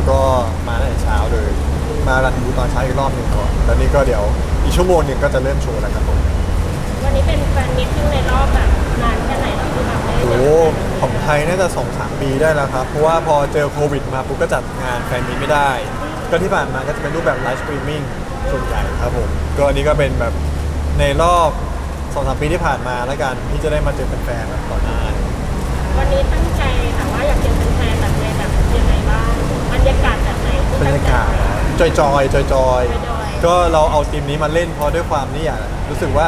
แล้วก็มาตั้งแต่เช้าเลย มารันดูตอนเช้าอีกรอบหนึ่งก่อนแล้วนี่ก็เดี๋ยวอีกชั่วโมงหนึ่งก็จะเริ่มโชว์แล้วครับผมวันนี้เป็นแฟนมิตติ้งในรอบแบบนานแค่ไหนแล้วที่แบบได้โอ้โหของไทยน่าจะสองสามปีได้แล้วครับ เพราะว่าพอเจอโควิดมาปุ๊บก็จัดงานแฟนมีตไม่ได้ ก็ที่ผ่านมาก็จะเป็นรูปแบบไลฟ์สตรีมมิ่งส่วนใหญ่ครับผมก็อันนี้ก็เป็นแบบในรอบสองสามปีที่ผ่านมาแล้วกันที่จะได้มาเจอแฟนๆแบบต่อหน้าวันนี้ตั้งใจ บ้างบรรยากาศแบบไหนที่บรรยากาศจอยจอยจอยจอยๆจอยๆก็เราเอาทีมนี้มาเล่นเพราะด้วยความนี่อยากรู้สึกว่า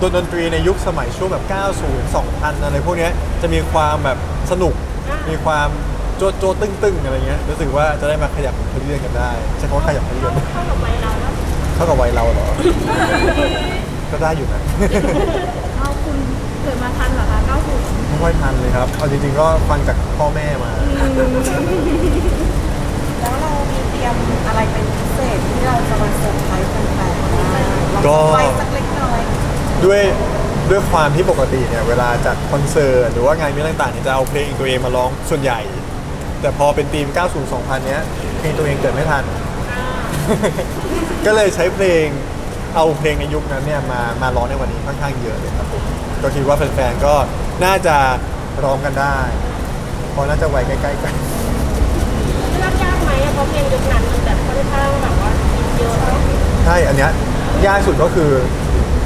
ดนดนตรีในยุคสมัยช่วงแบบ 90 2000 อะไรพวกเนี้ยจะมีความแบบสนุก มีความโจโจตึ้งตึ้งๆอะไรเงี้ยรู้สึกว่าจะได้มาขยับขยื่นกันได้ใช้คำว่าขยับขยื่นเข้ากับวัยเราแล้วเท่ากับวัยเราเหรอ ก็ได้อยู่นะ เอาคุณเกิดมาทันเหรอคะ90ไม่ค่อยทันเลยครับ เอาจริงๆก็ฟังจากพ่อแม่มา แล้วเรามีเตรียมอะไรเป็นพิเศษที่เราจะมาเซอร์ไพรส์แฟนๆบ้างก็ไว้สักเล็กน้อยด้วยด้วยความที่ปกติเนี่ยเวลาจัดคอนเสิร์ตหรือว่างานมีต่างๆเนี่ยจะเอาเพลงตัวเองมาร้องส่วนใหญ่ แต่พอเป็นทีม 90 2000 เนี้ยเพลงตัวเองเกิดไม่ทัน ก็เลยใช้เพลงเอาเพลงในยุคนั้นเนี่ยมามาร้องในวันนี้ค่อนข้างเยอะเลยครับผม ก็คิดว่าแฟนๆก็น่าจะร้องกันได้เพราะน่าจะไว้ใกล้ๆกัน เลือกยากไหมอะเพราะเพลงยุคนั้นมันแบบค่อนข้างแบบว่าฮิตเยอะเนอะใช่ อันเนี้ยยากสุดก็คือ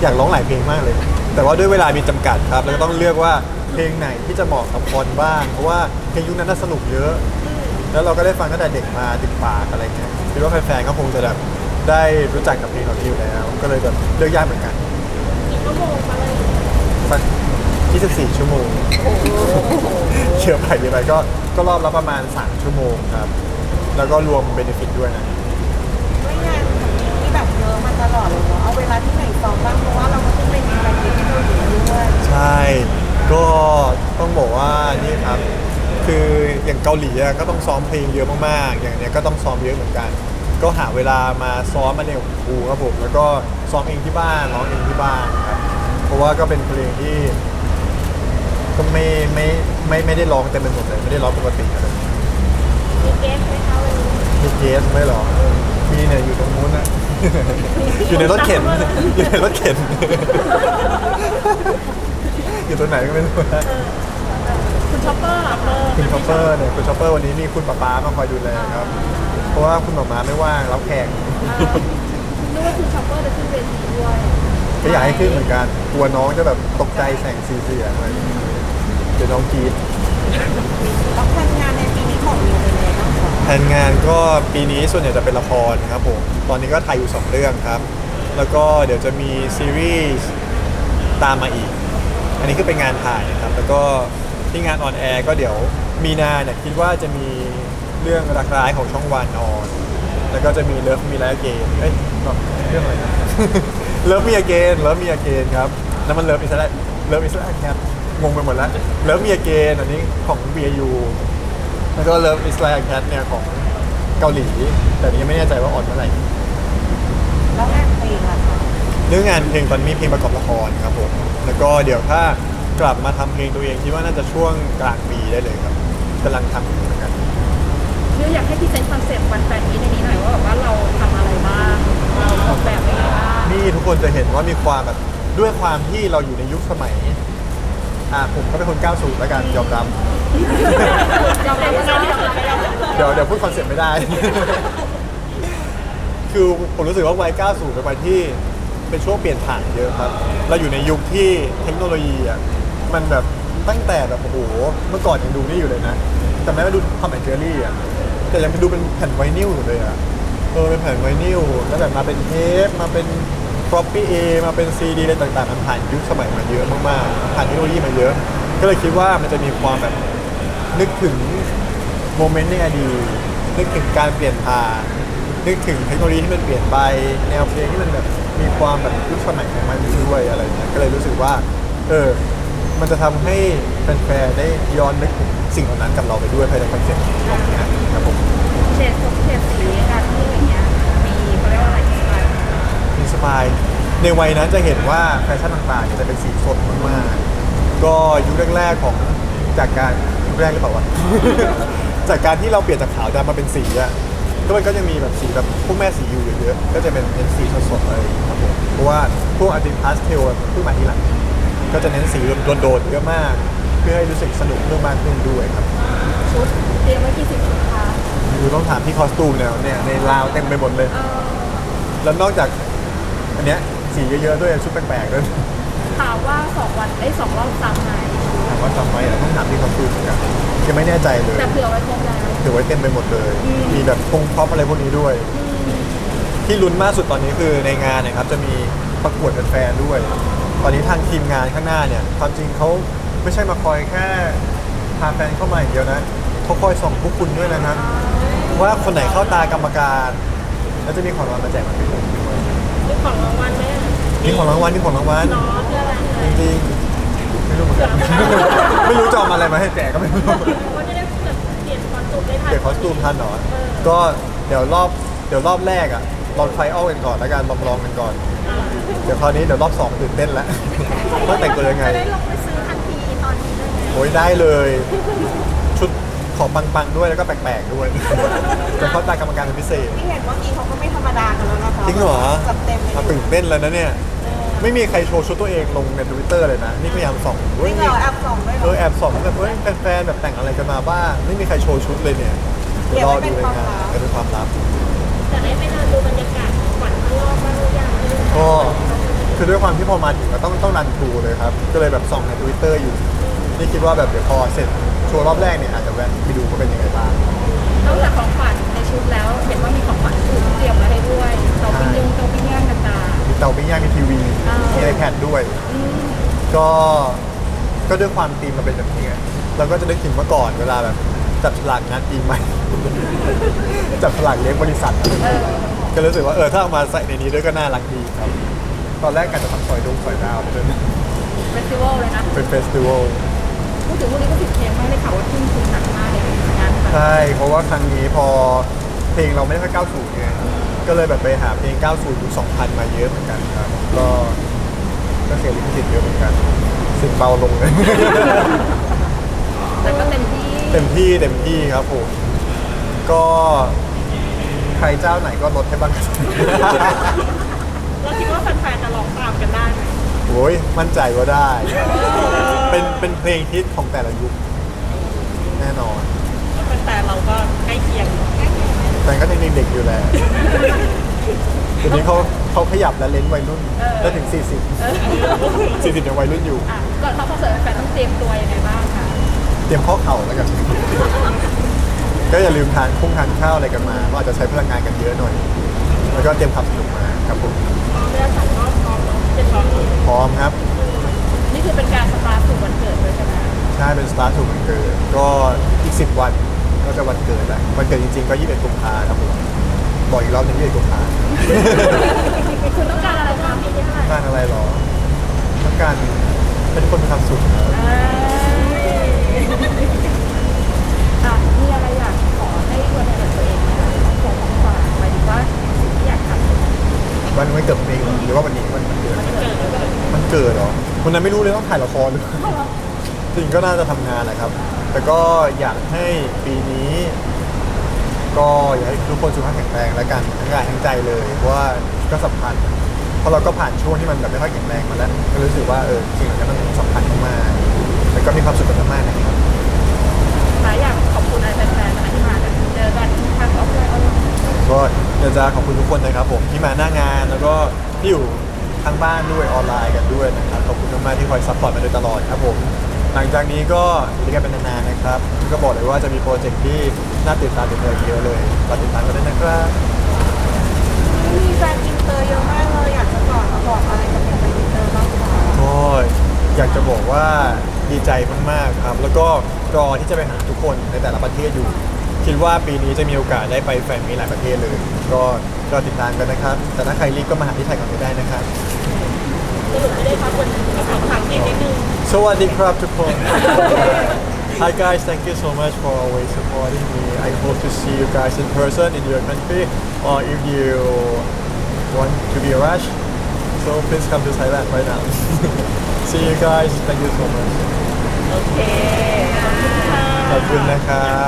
อยากร้องหลายเพลงมากเลย แต่ว่าด้วยเวลามีจำกัดครับ แล้วก็ต้องเลือกว่าเพลงไหนที่จะเหมาะกับคนบ้าง เพราะว่าเพลงยุคนั้นน่าสนุกเยอะ แล้วเราก็ได้ฟังตั้งแต่เด็กมาติดปากอะไรเงี้ยคิดว่าแฟนๆก็คงจะแบบได้รู้จักกับเพลงเหล่านี้อยู่แล้ว ก็เลยแบบเลือกยากเหมือนกัน กี่ชั่วโมงมาเลย สัก24 ชั่วโมงเชื่อไปไปก็ก็รอบละประมาณ 3 ชั่วโมงครับ แล้วก็รวมเบนฟิตด้วยนะ ไม่งานที่แบบเยอะมาตลอดเลยเนาะเอาเวลาที่ไหนซ้อมบ้างเพราะว่าเราก็ต้องเป็นแฟนมิตรที่เราอยู่ด้วยใช่ ก็ต้องบอกว่านี่ครับ คืออย่างเกาหลีอะก็ต้องซ้อมเพลงเยอะมากๆ อย่างเนี้ยก็ต้องซ้อมเยอะเหมือนกัน ก็หาเวลามาซ้อมมาเรียนกับครูครับผม แล้วก็ซ้อมเองที่บ้านร้องเองที่บ้านครับเพ ราะว่าก็เป็นเพลงที่ ก็ไม่ไม่ไม่ไม่ได้ร้องเต็มไปหมดเลยไม่ได้ร้องปกติอะไรมีเกสไหมคะวันนี้มีเกสไหมหรอมีเนี่ยอยู่ตรงนู้นนะอยู่ในรถเข็นอยู่ในรถเข็น อยู่ตรงไหนก็ไม่รู้นะคุณช็อปเปอร์คุณช็อปเปอร์เนี่ยคุณช็อปเปอร์วันนี้มีคุณป๊าป๊ามาคอยดูแลครับ เพราะว่าคุณหมาม้าไม่ว่างรับแขกนึกว่าคุณช็อปเปอร์จะขึ้นเวทีด้วย ก็อยากให้ขึ้นเหมือนกันกลัวน้องจะแบบตกใจแสงสีเสียงอะไรอย่างเงี้ยเดี๋ยวน้องกรีด แล้วแผนงานในปีนี้ของมิวเป็นยังไงบ้างคะแผนงานก็ปีนี้ส่วนใหญ่จะเป็นละครครับผม ตอนนี้ก็ถ่ายอยู่สองเรื่องครับ แล้วก็เดี๋ยวจะมีซีรีส์ตามมาอีก อันนี้คือเป็นงานถ่ายนะครับ แล้วก็ที่งานออนแอร์ก็เดี๋ยวมีนาเนี่ยคิดว่าจะมีเรื่องรักร้ายของช่องวันออน แล้วก็จะมีเลิฟมีไลท์เกนเอ้ยเรื่องอะไรนะ เลิฟมีอเกนเลิฟมีอเกนครับแล้วมันเลิฟอิสระเลิฟอิสระแคทงงไปหมดแล้วเลิฟมีอเกนอันนี้ของ BAU แล้วก็เลิฟอิสระแคทเนี่ยของเกาหลี แต่นี้ยังไม่แน่ใจว่าออนเมื่อไหร่แล้วงานเพลงล่ะคะเรื่องงานเพลงตอนนี้มีเพลงประกอบละครครับผมแล้วก็เดี๋ยวถ้ากลับมาทำเพลงตัวเองคิดว่าน่าจะช่วงกลางปีได้เลยครับกำลังทำอยู่เหมือนกันเดี๋ยวอยากให้พรีเซนต์คอนเซ็ปต์วันแฟนนี้ในนี้หน่อยว่าแบบว่าเราทำอะไรบ้าง เราออกแบบอะไรบ้าง นี่ทุกคนจะเห็นว่ามีความแบบด้วยความที่เราอยู่ในยุคสมัยอ่าผมก็เป็นคน90แล้วกันยอมรับ ยอมรับว่าเราที่สุดไปแล้วเดี๋ยวเดี๋ยวพูดคอนเซ็ปต์ไม่ได้ คือผมรู้สึกว่าวัย90เป็นวัยที่เป็นช่วงเปลี่ยนผ่านเยอะครับ เราอยู่ในยุคที่เทคโนโลยีอะมันแบบตั้งแต่แบบโอ้โหเมื่อก่อนยังดูนี่อยู่เลยนะแต่แม้ว่าดูทอมแอนเจอรี่อะแต่ยังดูเป็นแผ่นไวนิลอยู่เลยอะเออเป็นแผ่นไวนิลแล้วแบบมาเป็นเทปมาเป็น ฟลอปปี้เอมาเป็นซีดีอะไรต่างๆมันผ่านยุคสมัยมาเยอะมากๆผ่านเทคโนโลยีมาเยอะ ก็เลยคิดว่ามันจะมีความแบบนึกถึงโมเมนต์ในอดีตนึกถึงการเปลี่ยนผ่านนึกถึงเทคโนโลยีที่มันเปลี่ยนไปแนวเพลงที่มันแบบมีความแบบยุคสมัยของมันอยู่ด้วยอะไรเงี้ยก็เลยรู้สึกว่าเออมันจะทำให้แฟนๆได้ย้อนนึกถึงสิ่งเหล่านั้นกับเราไปด้วยภายในคอนเซ็ปต์ของงานครับผมเฉดสมเฉดสีการที่อย่างเงี้ยมีเขาเรียกว่าอะไรกันบ้าง อินสปายในวัยนั้นจะเห็นว่าแฟชั่นต่างๆเนี่ยจะเป็นสีสดมากๆก็ยุคแรกๆของจากการชุดแรกหรือเปล่าวะ จากการที่เราเปลี่ยนจากขาวดำมาเป็นสีอะก็มันก็จะมีแบบสีแบบพวกแม่สีอยู่เยอะๆก็จะเป็นเป็นสีสดๆอะไรอย่างเงี้ยครับผมเพราะว่าพวกอาร์ติพาสเทลเพิ่งมาทีหลังก็จะเน้นสีโดดๆเยอะมาก เพื่อให้รู้สึกสนุกเพิ่มมากขึ้นด้วยครับ ชุดเตรียมไว้กี่สิบชุดคะคือต้องถามที่คอสตูมเนี่ยเนี่ยในราวเต็มไปหมดเลย เออแล้วนอกจาก อันเนี้ยสีเยอะๆด้วยชุดแปลกๆด้วยถามว่าสองวันไอ้ยสองรอบซ้ำไหมถามว่าจำไว้อะต้องถามที่คอสตูมเหมือนกันยังไม่แน่ใจเลยแต่เผื่อไว้ครบแล้ว ถือไว้เต็มไปหมดเลยมีแบบพงพร็อปอะไรพวกนี้ด้วยที่ลุ้นมากสุดตอนนี้คือในงานเนะครับจะมีประกวดแฟนๆด้วย ตอนนี้ทางทีมงานข้างหน้าเนี่ยความจริงเขาไม่ใช่มาคอยแค่พาแฟนเข้ามาอย่างเดียวนะเขาคอยส่องพวกคุณด้วยนะครับว่าคนไหนเข้าตากรรมการ แล้วจะมีของรางวัลมาแจกมาให้ผมด้วย มีของรางวัลไหมอะมีของรางวัลมีของรางวัลน้องเพื่ออะไรจเลยริงๆไม่รู้เหมือนกัน ไม่รู้จะเอามาอะไรมาให้แจกก็ไม่รู้เขาจะได้แบบเปลี่ยนคอสตูมได้ทันเปลี่ยนคอสตูมทันเหรอก็เดี๋ยวรอบเดี๋ยวรอบแรกอะลองไฟออลกันก่อนแล้วกันลองลองกันก่อน เดี๋ยวคราวนี้เดี๋ยวรอบสองตื่นเต้นแล้วต้องแต่งตัวยังไง จะได้ลงไปซื้อทันทีตอนนี้เลยไหมโอ้ยได้เลยชุด ของปังๆด้วยแล้วก็แปลกๆด้วยจะเข้าตากรรมการเป็นพิเศษที่เห็นเมื่อกี้เขาก็ไม่ธรรมดากันแล้วนะคะจริงเหรอจัดเต็มเลยอะตื่นเต้นแล้วนะเนี่ยไม่มีใครโชว์ชุดตัวเองลงในทวิตเตอร์เลยนะ นี่พยายามส่องจริงเหรอแอบส่องด้วยเหรเอออแอบส่องแบบเฮ้ยแฟนๆแบบแต่งอะไรกันมาบ้างไม่มีใครโชว์ชุดเลยเนี่ยเดี๋ยวรอดูเลยนะเดี๋ยวเป็นความลับแต่ได้ไปเดินดูบรรยากาศของขวัญข้างนอกบ้างหรือยังก็คือด้วยความที่พอมาถึงก็ต้องต้องรันทรูเลยครับ ก็เลยแบบส่องในทวิตเตอร์อยู่ นี่คิดว่าแบบเดี๋ยวพอเสร็จ โชว์รอบแรกเนี่ยอาจจะแวะไปดูว่าเป็นยังไงบ้าง นอกจากของขวัญในชุดแล้ว เห็นว่ามีของขวัญอื่นเตรียมไว้ให้ด้วยเตาปิ้งย่างเตาปิ้งย่างต่าง มีเตาปิ้งย่างมีทีวีอ่ามีมีไอแพดด้วย ๆอืมก็ก็ด้วยความธีมมันเป็นแบบนี้ไงเราก็จะได้ถึงเมื่อก่อนเวลาแบบจับฉลากงานปีใหม่ จับฉลากเลี้ยงบริษัทอะไรอย่างเอเงี้ยอก็รู้สึกว่าเออถ้าเอามาใส่ในนี้ด้วยก็น่ารักดีครับ ตอนแรกกันจะทำซอยดงซอยดาวเลยเฟสติวัลเลยนะ เป็นเฟสติวัล พูดถึงพวกนี้ก็ติดเทรนด์มากเลยค่ะว่าทุ่มทุนหนักมากเลยงานแบบใช่เพราะว่าครั้งนี้พอเพลงเราไม่ค่อย90ไงก็เลยแบบไปหาเพลง 90ยุค2000 มาเยอะเหมือนกันครับ ก็ก็เสียลิขสิทธิ์เยอะเหมือนกันสิทธิ์เบาลงเลย แต่ก็เต็มที่เต็มที่เต็มที่ครับผมก็ใครเจ้าไหนก็ลดให้บ้าง เราคิดว่าแฟนๆจะร้องตามกันได้ไหม โอ้ยมั่นใจว่าได้ เป็นเป็นเพลงฮิตของแต่ละยุคแน่นอนแฟนๆเราก็ใกล้เคียงแต่ก็ยังเด็กๆอยู่แหล้วเดี๋ยวนี้เขาเขาขยับและเล้นวัยรุ่นได้ถึง 40 40ยังวัยรุ่นอยู่ อะก่อนเข้าคอนเสิร์ตแฟนๆต้องเตรียมตัวยังไงบ้างคะเตรียมข้อเข่าแล้วกัน ก็อย่าลืมทานคุ้งทานข้าวอะไรกันมาก็อาจจะใช้พลังงานกันเยอะหน่อย แล้วก็เตรียมความสนุกมาครับผม เรื่องของรอบพร้อม เนอะเป็นพร้อมพร้อมครับ นี่คือเป็นการสตาร์ทสู่วันเกิดเลยใช่ไหมใช่เป็นสตาร์ทถูกวันเกิด ก็อีก10วันก็จะวันเกิดแล้ววันเกิดจริงๆก็21กุมภาครับผมบอกอีกรอบหนึง21กุมภา วันนั้นไม่รู้เลยต้องถ่ายละครหรือเปล่าจริงก็น่าจะทำงานแหละครับ แต่ก็อยากให้ปีนี้ ก็อยากให้ทุกคนสุขภาพแข็งแรงแล้วกันทั้งกายทั้งใจเลยเพราะว่าก็สำคัญเพราะเราก็ผ่านช่วงที่มันแบบไม่ค่อยแข็งแรงมาแล้วก็รู้สึกว่าเออจริงๆแล้วมันสำคัญมากๆแล้วก็มีความสุขกันมากๆนะครับ หลายอย่างขอบคุณอะไรแฟนๆนะคะที่มากันเจอกันทางออฟไลน์ออนไลน์ก็อยากจะขอบคุณทุกคนนะครับผมที่มาหน้างานแล้วก็ที่อยู่ ทางบ้านด้วยออนไลน์กันด้วยนะครับขอบคุณมากๆที่คอยซัพพอร์ตมาโดยตลอดครับผมหลังจากนี้ก็อยู่ด้วยกันเป็นนานๆนะครับก็บอกเลยว่าจะมีโปรเจกต์ที่น่าติดตามติดเลยเยอะเลยรอติดตามกันด้วยนะครับมีแฟนอินเตอร์เยอะมากเลยอยากจะบอกบอกอะไรกับแฟนอินเตอร์บ้างคะก็อยากจะบอกว่าดีใจมากๆครับ แล้วก็รอที่จะไปหาทุกคนในแต่ละประเทศอยู่ คิดว่าปีนี้จะมีโอกาสได้ไปแฟนมีหลายประเทศเลย ก็รอติดตามกันนะครับ แต่ถ้าใครรีบก็มาหาที่ไทยก่อนก็ได้นะครับ สรุปไม่ได้พักวันภาษาอังกฤษนิดนึง สวัสดีครับทุกคน Hi guys, thank you so much for always supporting me. I hope to see you guys in person in your country or if you want to be a rush, so please come to Thailand right now. see you guys, thank you so much. โอเคขอบคุณค่ะ ขอบคุณนะครับ